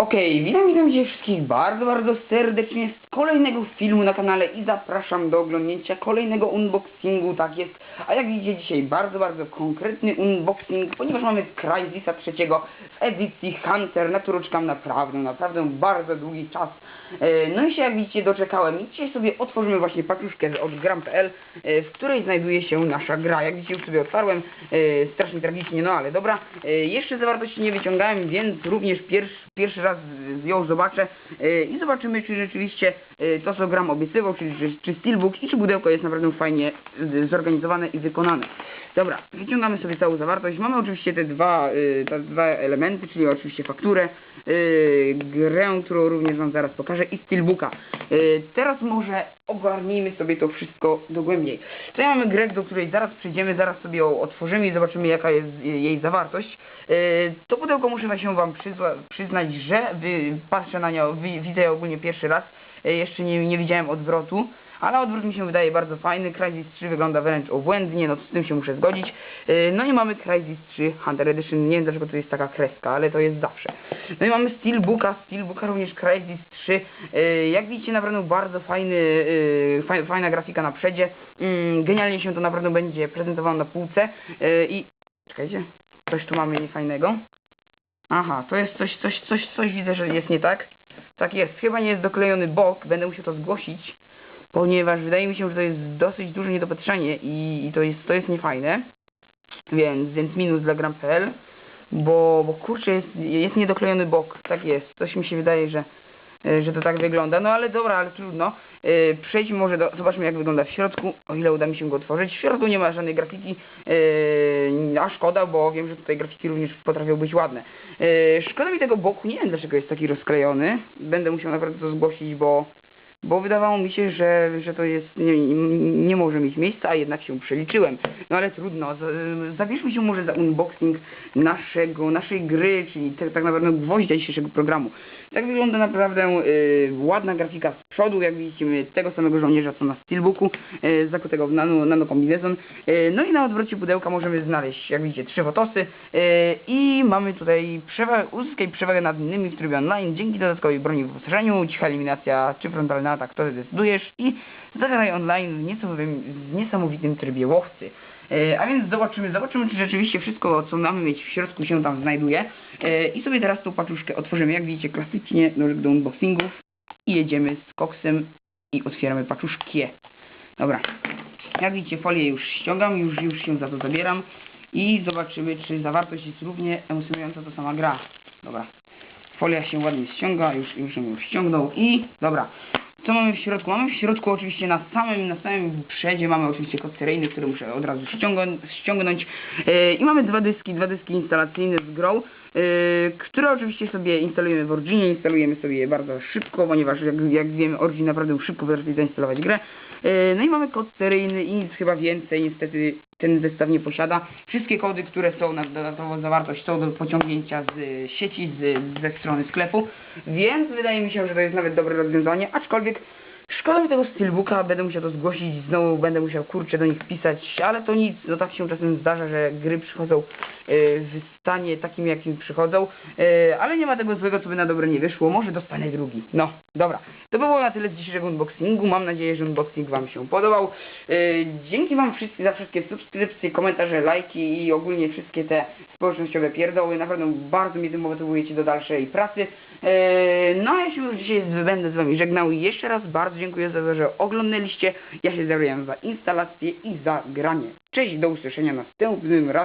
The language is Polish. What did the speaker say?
Okej, witam, witam cię wszystkich bardzo, bardzo serdecznie z kolejnego filmu na kanale i zapraszam do oglądnięcia kolejnego unboxingu, tak jest. A jak widzicie dzisiaj bardzo, bardzo konkretny unboxing, ponieważ mamy Crysisa trzeciego w edycji Hunter, na którą czekam naprawdę, naprawdę bardzo długi czas. E, No i się jak widzicie doczekałem i dzisiaj sobie otworzymy właśnie paczuszkę od gram.pl, e, w której znajduje się nasza gra. Jak widzicie już sobie otwarłem, e, strasznie tragicznie, no ale dobra. Jeszcze zawartości nie wyciągałem, więc również pierwszy, pierwszy raz z- ją zobaczę e, i zobaczymy czy rzeczywiście e, to co gram obiecywał, czyli czy, czy steelbook i czy pudełko jest naprawdę fajnie zorganizowane i wykonane. Dobra, wyciągamy sobie całą zawartość. Mamy oczywiście te dwa, y, te dwa elementy, czyli oczywiście fakturę, grę, którą również Wam zaraz pokażę i steelbooka. Teraz może ogarnijmy sobie to wszystko dogłębniej. Tutaj mamy grę, do której zaraz przejdziemy, zaraz sobie ją otworzymy i zobaczymy jaka jest jej zawartość. To pudełko muszę się Wam przyznać, że wy, patrzę na nią, wi- widzę ją ogólnie pierwszy raz. Y, jeszcze nie, nie widziałem odwrotu. Ale odwrót mi się wydaje bardzo fajny. Crysis 3 wygląda wręcz obłędnie, no z tym się muszę zgodzić. Yy, No i mamy Crysis 3 Hunter Edition. Nie wiem dlaczego to jest taka kreska, ale to jest zawsze. No i mamy Steelbooka, Steelbooka również Crysis 3. Yy, Jak widzicie naprawdę bardzo fajny, faj, fajna grafika na przedzie. Yy, Genialnie się to naprawdę będzie prezentowało na półce. I czekajcie, coś tu mamy niefajnego. Aha, to jest coś, coś, coś, coś widzę, że jest nie tak. Tak jest, chyba nie jest doklejony bok, będę musiał to zgłosić ponieważ wydaje mi się, że to jest dosyć duże niedopatrzenie i, i to jest to jest niefajne. Więc, więc minus dla gram.pl, bo, bo kurczę jest, jest niedoklejony bok, tak jest. Coś mi się wydaje, że, że to tak wygląda. No ale dobra, ale trudno. E, Przejdźmy może do, zobaczmy jak wygląda w środku, o ile uda mi się go otworzyć. W środku nie ma żadnej grafiki, e, a szkoda, bo wiem, że tutaj grafiki również potrafią być ładne. E, Szkoda mi tego boku, nie wiem dlaczego jest taki rozklejony. Będę musiał naprawdę to zgłosić, bo bo wydawało mi się, że, że to jest, nie, nie może mieć miejsca, a jednak się przeliczyłem. No ale trudno, zabierzmy się może za unboxing naszego, naszej gry, czyli tak, tak naprawdę gwoździa dzisiejszego programu. Tak wygląda naprawdę y, ładna grafika z przodu, jak widzicie, mamy tego samego żołnierza co na steelbooku, y, zakutego w nano, nano kombinezon. Y, no i na odwrocie pudełka możemy znaleźć, jak widzicie, trzy fotosy y, i mamy tutaj przewagę, uzyskaj przewagę nad innymi w trybie online dzięki dodatkowej broni w wyposażeniu, cicha eliminacja czy frontalna atak, to zdecydujesz i zagraj online w niesamowitym, w niesamowitym trybie łowcy. E, a więc zobaczymy, zobaczymy czy rzeczywiście wszystko co mamy mieć w środku się tam znajduje. E, I sobie teraz tą paczuszkę otworzymy, jak widzicie klasycznie nożyk do unboxingów i jedziemy z koksem i otwieramy paczuszkę. Dobra, jak widzicie folię już ściągam, już, już się za to zabieram i zobaczymy czy zawartość jest równie emocjonująca to sama gra. Dobra, folia się ładnie ściąga, już, już ją ściągnął i dobra. Co mamy w środku? Mamy w środku oczywiście na samym, na samym przedzie mamy oczywiście kod seryjny, który muszę od razu ściągnąć, ściągnąć. Yy, i mamy dwa dyski, dwa dyski instalacyjne z grą, yy, które oczywiście sobie instalujemy w Originie, instalujemy sobie je bardzo szybko, ponieważ jak, jak wiemy Origin naprawdę szybko potrafi zainstalować grę. Yy, no i mamy kod seryjny i nic chyba więcej niestety ten zestaw nie posiada. Wszystkie kody, które są na dodatkową zawartość są do pociągnięcia z sieci, z, ze strony sklepu, więc wydaje mi się, że to jest nawet dobre rozwiązanie, aczkolwiek szkoda mi tego steelbooka, będę musiał to zgłosić, znowu będę musiał kurczę do nich pisać, ale to nic, no tak się czasem zdarza, że gry przychodzą y, w stanie takim jakim przychodzą, y, ale nie ma tego złego, co by na dobre nie wyszło, może dostanę drugi. No, dobra, to by było na tyle z dzisiejszego unboxingu, mam nadzieję, że unboxing Wam się podobał. Y, dzięki Wam wszystkim za wszystkie subskrypcje, komentarze, lajki i ogólnie wszystkie te społecznościowe pierdoły, naprawdę bardzo mnie tym motywujecie do dalszej pracy. E, No ja się już dzisiaj będę z Wami żegnał i jeszcze raz bardzo dziękuję za to, że oglądaliście. Ja się zabrałem za instalację i za granie. Cześć, do usłyszenia następnym razem.